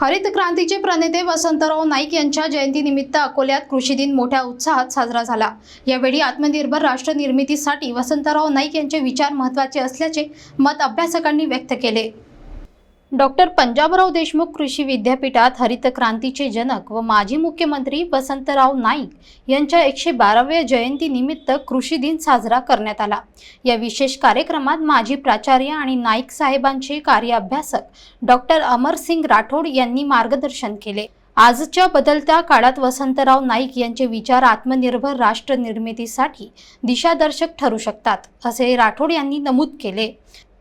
हरित क्रांतीचे प्रणेते वसंतराव नाईक यांच्या जयंतीनिमित्त अकोल्यात कृषी दिन मोठ्या उत्साहात साजरा झाला. यावेळी आत्मनिर्भर राष्ट्र निर्मितीसाठी वसंतराव नाईक यांचे विचार महत्त्वाचे असल्याचे मत अभ्यासकांनी व्यक्त केले. डॉक्टर पंजाबराव देशमुख कृषी विद्यापीठात हरित क्रांतीचे जनक व माजी मुख्यमंत्री वसंतराव नाईक यांच्या एकशे बाराव्या जयंतीनिमित्त कृषी दिन साजरा करण्यात आला. या विशेष कार्यक्रमात माजी प्राचार्य आणि नाईक साहेबांचे कार्य अभ्यासक डॉक्टर अमरसिंग राठोड यांनी मार्गदर्शन केले. आजच्या बदलत्या काळात वसंतराव नाईक यांचे विचार आत्मनिर्भर राष्ट्र निर्मितीसाठी दिशादर्शक ठरू शकतात असे राठोड यांनी नमूद केले.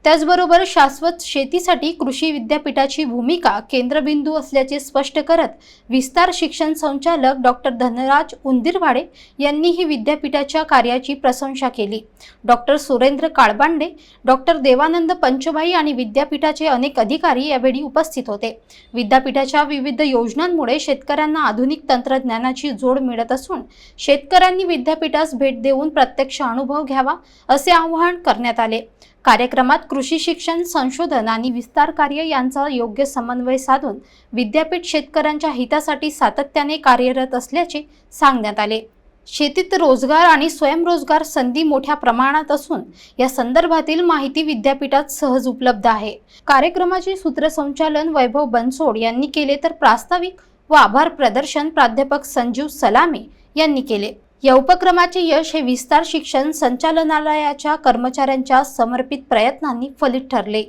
त्याचबरोबर शाश्वत शेतीसाठी कृषी विद्यापीठाची भूमिका केंद्रबिंदू असल्याचे स्पष्ट करत विस्तार शिक्षण संचालक डॉक्टर धनराज उंदीरवाडे यांनीही विद्यापीठाच्या कार्याची प्रशंसा केली. डॉक्टर सुरेंद्र काळबांडे डॉक्टर देवानंद पंचबाई आणि विद्यापीठाचे अनेक अधिकारी यावेळी उपस्थित होते. विद्यापीठाच्या विविध योजनांमुळे शेतकऱ्यांना आधुनिक तंत्रज्ञानाची जोड मिळत असून शेतकऱ्यांनी विद्यापीठास भेट देऊन प्रत्यक्ष अनुभव घ्यावा असे आवाहन करण्यात आले. कार्यक्रमात कृषी शिक्षण संशोधन आणि विस्तार कार्य यांचा योग्य समन्वय साधून विद्यापीठ शेतकऱ्यांच्या हितासाठी सातत्याने कार्यरत असल्याचे सांगण्यात आले. शेतीत रोजगार आणि स्वयंरोजगार संधी मोठ्या प्रमाणात असून या संदर्भातील माहिती विद्यापीठात सहज उपलब्ध आहे. कार्यक्रमाचे सूत्रसंचालन वैभव बनसोड यांनी केले तर प्रास्ताविक व आभार प्रदर्शन प्राध्यापक संजीव सलामे यांनी केले. या उपक्रमाचे यश हे विस्तार शिक्षण संचालनालयाच्या कर्मचाऱ्यांच्या समर्पित प्रयत्नांनी फलित ठरले.